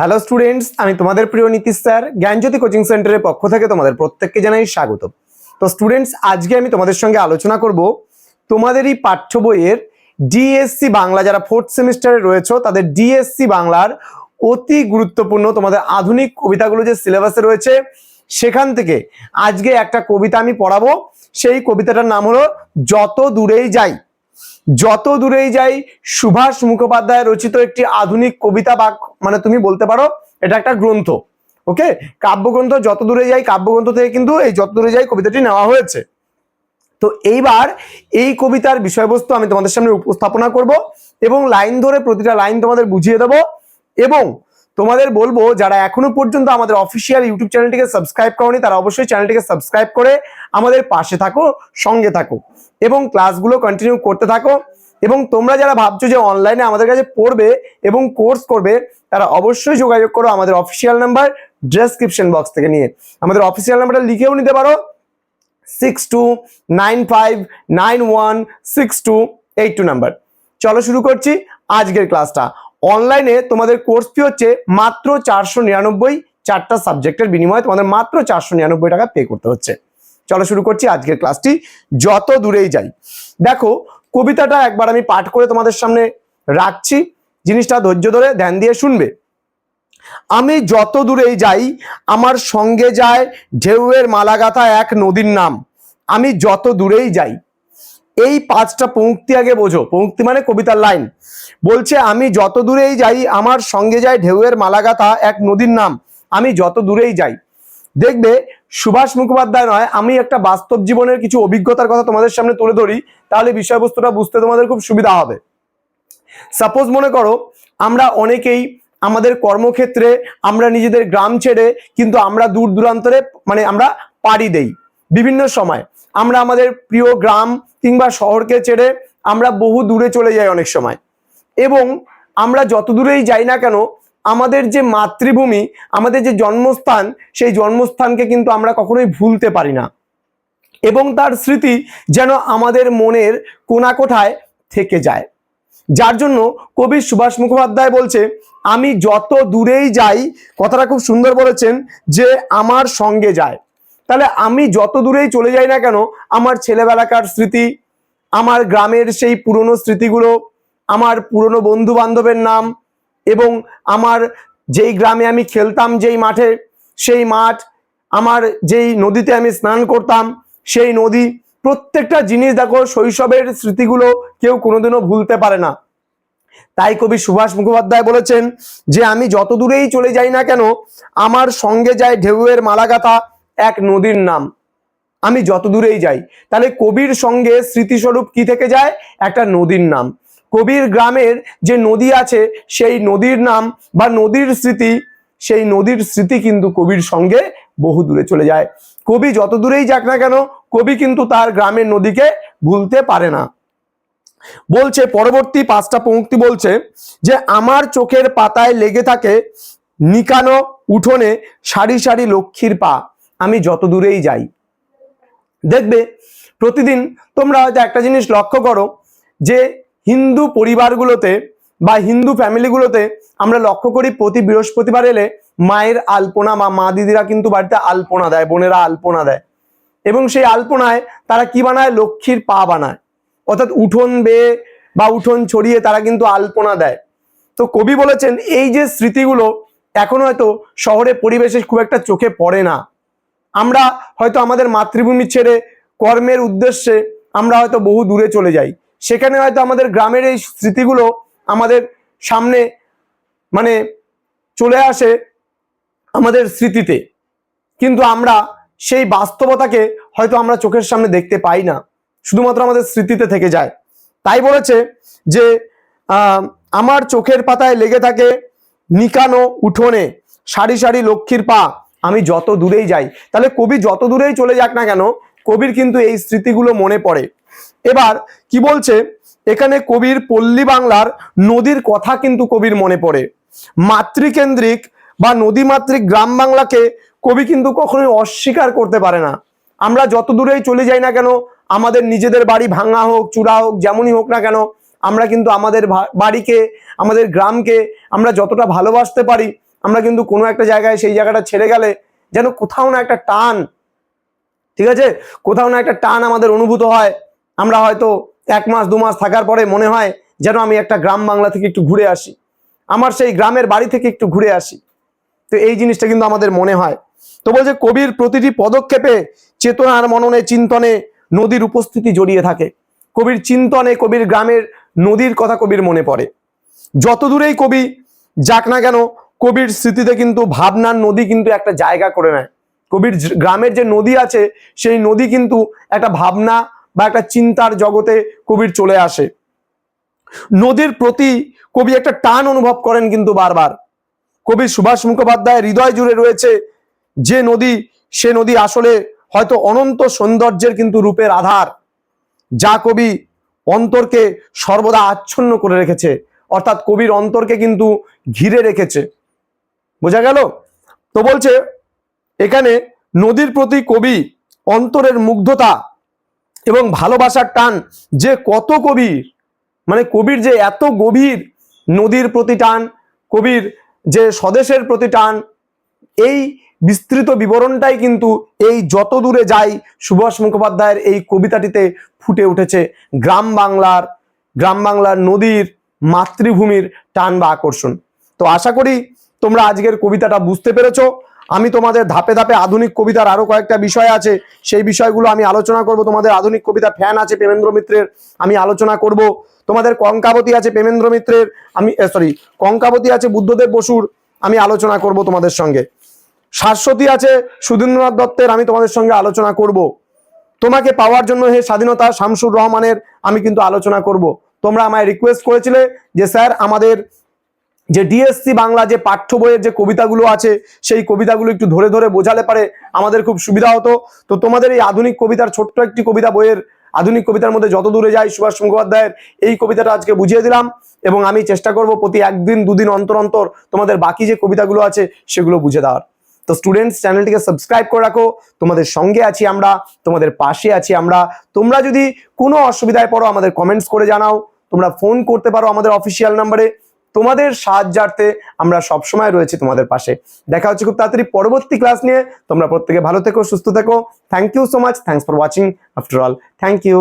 Hello students আমি তোমাদের প্রিয় নীতিশ স্যার, জ্ঞানজ্যোতি কোচিং সেন্টারের পক্ষ থেকে তোমাদের প্রত্যেককে জানাই স্বাগত। তো স্টুডেন্টস আজকে আমি তোমাদের সঙ্গে আলোচনা করব তোমাদেরই পাঠ্য বইয়ের ডিএসসি বাংলা, যারা ফোর্থ সেমিস্টারে রয়েছে, তাদের ডিএসসি বাংলার অতি গুরুত্বপূর্ণ তোমাদের আধুনিক কবিতাগুলো যে সিলেবাসে রয়েছে, সেখান থেকে আজকে একটা কবিতা আমি পড়াবো। সেই কবিতাটার নাম হলো, যত দূরেই যাই যত দূরেই যাই, সুভাষ মুখোপাধ্যায় রচিত একটি আধুনিক কবিতা বা মানে তুমি বলতে পারো, এটা একটা গ্রন্থ, ওকে? কাব্যগ্রন্থ, যত দূরে যাই, কাব্যগ্রন্থ থেকে কিন্তু এই যত দূরে যাই কবিতাটি নেওয়া হয়েছে। তো এইবার এই কবিতার বিষয়বস্তু আমি তোমাদের সামনে উপস্থাপনা করব এবং লাইন ধরে প্রতিটা লাইন তোমাদের বুঝিয়ে দেবো এবং তোমাদের বলব, যারা এখনও পর্যন্ত আমাদের অফিসিয়াল ইউটিউব চ্যানেলটিকে সাবস্ক্রাইব করনি, তারা অবশ্যই চ্যানেলটিকে সাবস্ক্রাইব করে আমাদের পাশে থাকো, সঙ্গে থাকো এবং ক্লাসগুলো কন্টিনিউ করতে থাকো এবং তোমরা যারা ভাবছ যে অনলাইনে আমাদের কাছে পড়বে এবং কোর্স করবে, তারা অবশ্যই যোগাযোগ করো আমাদের অফিসিয়াল নাম্বার ডেসক্রিপশন বক্স থেকে নিয়ে। আমাদের অফিসিয়াল নাম্বারটা লিখেও নিতে পারো six two nine five nine one six two eight two number চলো শুরু করছি আজকের ক্লাসটা অনলাইনে তোমাদের কোর্স ফি হচ্ছে মাত্র চারশো নিরানব্বই, চারটা সাবজেক্টের বিনিময়ে তোমাদের মাত্র চারশো নিরানব্বই টাকা পে করতে হচ্ছে। চলো শুরু করছি আজকের ক্লাসটি, যত দূরেই যাই। দেখো, কবিতাটা একবার আমি পাঠ করে তোমাদের সামনে রাখছি। জিনিসটা ধৈর্য ধরে ধ্যান দিয়ে শুনবে। আমি যত দূরেই যাই, আমার সঙ্গে যায় ঢেউয়ের মালাগাথা এক নদীর নাম। আমি যত দূরেই যাই, এই পাঁচটা পঙ্ক্তি আগে বোঝো। পঙ্ক্তি মানে কবিতার লাইন। বলছে, আমি যত দূরেই যাই, আমার সঙ্গে যায় ঢেউয়ের মালাগাথা এক নদীর নাম। আমি যত দূরেই যাই দেখবে সুভাষ মুখোপাধ্যায় নয়, আমি একটা বাস্তব জীবনের কিছু অভিজ্ঞতার কথা তোমাদের সামনে তুলে ধরি, তাহলে বিষয়বস্তুটা বুঝতে তোমাদের খুব সুবিধা হবে। সাপোজ মনে করো, আমরা অনেকেই আমাদের কর্মক্ষেত্রে আমরা নিজেদের গ্রাম ছেড়ে কিন্তু আমরা দূর দূরান্তরে মানে আমরা পাড়ি দেই, বিভিন্ন সময়। আমরা আমাদের প্রিয় গ্রাম কিংবা শহরকে ছেড়ে আমরা বহু দূরে চলে যাই অনেক সময়। এবং আমরা যত দূরেই যাই না কেন আমাদের যে মাতৃভূমি, আমাদের যে জন্মস্থান, সেই জন্মস্থানকে কিন্তু আমরা কখনোই ভুলতে পারি না। এবং তার স্মৃতি যেন আমাদের মনের কোনা কোঠায় থেকে যায়। যার জন্য কবি সুভাষ মুখোপাধ্যায় বলছে, আমি যত দূরেই যাই, কথাটা খুব সুন্দর বলেছেন যে আমার সঙ্গে যায়। তাহলে আমি যত দূরেই চলে যাই না কেন, আমার ছেলেবেলাকার স্মৃতি, আমার গ্রামের সেই পুরনো স্মৃতিগুলো, আমার পুরনো বন্ধু বান্ধবের নাম এবং আমার যেই গ্রামে আমি খেলতাম, যেই মাঠে, সেই মাঠ, আমার যেই নদীতে আমি স্নান করতাম, সেই নদী, প্রত্যেকটা জিনিস দেখো শৈশবের স্মৃতিগুলো কেউ কোনোদিনও ভুলতে পারে না। তাই কবি সুভাষ মুখোপাধ্যায় বলেছেন যে, আমি যত দূরেই চলে যাই না কেন, আমার সঙ্গে যায় ঢেউয়ের মালাগাথা এক নদীর নাম। আমি যত দূরেই যাই। তাহলে কবির সঙ্গে স্মৃতিস্বরূপ কি থেকে যায়? একটা নদীর নাম। কবির গ্রামের যে নদী আছে, সেই নদীর নাম বা নদীর স্মৃতি, সেই নদীর স্মৃতি কিন্তু কবির সঙ্গে বহু দূরে চলে যায়। কবি যত দূরেই যাক না কেন, কবি কিন্তু তার গ্রামের নদীকে ভুলতে পারে না। বলছে, পরবর্তী পাঁচটা পঙ্ক্তি বলছে যে, আমার চোখের পাতায় লেগে থাকে নিকানো উঠোনে সারি সারি লক্ষ্মীর পা। আমি যত দূরেই যাই। দেখবে, প্রতিদিন তোমরা হয়তো একটা জিনিস লক্ষ্য করো যে হিন্দু পরিবারগুলোতে বা হিন্দু ফ্যামিলিগুলোতে আমরা লক্ষ্য করি প্রতি বৃহস্পতিবার এলে মায়ের আলপনা বা মা দিদিরা কিন্তু বাড়িতে আলপনা দেয়, বোনেরা আলপনা দেয়। এবং সেই আলপনায় তারা কি বানায়? লক্ষ্মীর পা বানায়। অর্থাৎ উঠোন বেয়ে বা উঠোন ছড়িয়ে তারা কিন্তু আলপনা দেয়। তো কবি বলেছেন, এই যে স্মৃতিগুলো এখন হয়তো শহরে পরিবেশে খুব একটা চোখে পড়ে না। আমরা হয়তো আমাদের মাতৃভূমি ছেড়ে কর্মের উদ্দেশ্যে আমরা হয়তো বহু দূরে চলে যাই। সেখানে হয়তো আমাদের গ্রামের এই স্মৃতিগুলো আমাদের সামনে মানে চলে আসে আমাদের স্মৃতিতে। কিন্তু আমরা সেই বাস্তবতাকে হয়তো আমরা চোখের সামনে দেখতে পাই না। শুধুমাত্র আমাদের স্মৃতিতে থেকে যায়। তাই বলেছে যে আমার চোখের পাতায় লেগে থাকে নিকানো উঠোনে সারি সারি লক্ষ্মীর পা। আমি যত দূরেই যাই, তাহলে কবি যত দূরেই চলে যাক না কেন, কবির কিন্তু এই স্মৃতিগুলো মনে পড়ে। এবার কি বলছে? এখানে কবির পল্লী বাংলার নদীর কথা কিন্তু কবির মনে পড়ে। মাতৃকেন্দ্রিক বা নদীমাতৃক গ্রাম বাংলাকে কবি কিন্তু কখনোই অস্বীকার করতে পারে না। আমরা যত দূরেই চলে যাই না কেন, আমাদের নিজেদের বাড়ি ভাঙা হোক, চূড়া হোক, যেমনই হোক না কেন, আমরা কিন্তু আমাদের বাড়িকে, আমাদের গ্রামকে আমরা যতটা ভালোবাসতে পারি, আমরা কিন্তু কোনো একটা জায়গায় সেই জায়গাটা ছেড়ে গেলে যেন কোথাও না একটা টান, ঠিক আছে? কোথাও না একটা টান আমাদের অনুভূত হয়। আমরা হয়তো এক মাস, দু মাস থাকার পরে মনে হয় যেন আমি একটা গ্রাম বাংলা থেকে একটু ঘুরে আসি। আমার সেই গ্রামের বাড়ি থেকে একটু ঘুরে আসি। তো এই জিনিসটা কিন্তু আমাদের মনে হয়। তো বলছে কবির প্রতিটি পদক্ষেপে চেতনার মননে, চিন্তনে নদীর উপস্থিতি জড়িয়ে থাকে। কবির চিন্তনে কবির গ্রামের নদীর কথা কবির মনে পড়ে। যত দূরেই কবি যাক না কেন, কবির স্মৃতিতে কিন্তু ভাবনার নদী কিন্তু একটা জায়গা করে নেয়। কবির গ্রামের যে নদী আছে, সেই নদী কিন্তু একটা ভাবনা বা একটা চিন্তার জগতে কবির চলে আসে। নদীর প্রতি কবি একটা টান অনুভব করেন কিন্তু বারবার। কবি সুভাষ মুখোপাধ্যায় হৃদয় জুড়ে রয়েছে যে নদী, সে নদী আসলে হয়তো অনন্ত সৌন্দর্যের কিন্তু রূপের আধার, যা কবি অন্তরকে সর্বদা আচ্ছন্ন করে রেখেছে, অর্থাৎ কবির অন্তরকে কিন্তু ঘিরে রেখেছে। বোঝা গেল? তো বলছে, এখানে নদীর প্রতি কবি অন্তরের মুগ্ধতা এবং ভালোবাসার টান যে কত কবির মানে কবির যে এত গভীর নদীর প্রতি টান, কবির যে স্বদেশের প্রতি টান, এই বিস্তৃত বিবরণটাই কিন্তু এই যত দূরে যাই সুভাষ মুখোপাধ্যায়ের এই কবিতাটিতে ফুটে উঠেছে। গ্রাম বাংলার গ্রাম বাংলার নদীর মাতৃভূমির টান বা আকর্ষণ। তো আশা করি তোমরা আজকের কবিতাটা বুঝতে পেরেছ। আমি তোমাদের ধাপে ধাপে আধুনিক কবিতার আরও কয়েকটা বিষয় আছে, সেই বিষয়গুলো আমি আলোচনা করব। তোমাদের আধুনিক কবিতা ফ্যান আছে প্রেমেন্দ্র মিত্রের, আমি আলোচনা করব। তোমাদের কঙ্কাবতী আছে প্রেমেন্দ্র মিত্রের, আমি সরি কঙ্কাবতী আছে বুদ্ধদেব বসুর, আমি আলোচনা করব তোমাদের সঙ্গে। শাশ্বতী আছে সুধীন্দ্রনাথ দত্তের, আমি তোমাদের সঙ্গে আলোচনা করব। তোমাকে পাওয়ার জন্য হে স্বাধীনতা শামসুর রহমানের, আমি কিন্তু আলোচনা করব। তোমরা আমায় রিকোয়েস্ট করেছিলে যে, স্যার, আমাদের যে ডিএসসি বাংলা যে পাঠ্য বইয়ের যে কবিতাগুলো আছে, সেই কবিতাগুলো একটু ধরে ধরে বোঝালে পারে, আমাদের খুব সুবিধা হতো। তো তোমাদের এই আধুনিক কবিতার ছোট্ট একটি কবিতা বইয়ের, আধুনিক কবিতার মধ্যে যত দূরে যায় সুভাষ মুখোপাধ্যায়ের এই কবিতাটা আজকে বুঝিয়ে দিলাম এবং আমি চেষ্টা করব প্রতি একদিন, দুদিন অন্তর অন্তর তোমাদের বাকি যে কবিতাগুলো আছে, সেগুলো বুঝে দেওয়ার। তো স্টুডেন্টস চ্যানেলটিকে সাবস্ক্রাইব করে রাখো। তোমাদের সঙ্গে আছি আমরা, তোমাদের পাশে আছি আমরা। তোমরা যদি কোনো অসুবিধায় পড়ো, আমাদের কমেন্টস করে জানাও। তোমরা ফোন করতে পারো আমাদের অফিসিয়াল নাম্বারে তোমাদের সাহায্যার্থে আমরা সবসময় রয়েছি তোমাদের পাশে। দেখা হচ্ছে খুব তাড়াতাড়ি পরবর্তী ক্লাস নিয়ে। তোমরা প্রত্যেকে ভালো থেকো, সুস্থ থেকো। Thank you so much thanks for watching after all thank you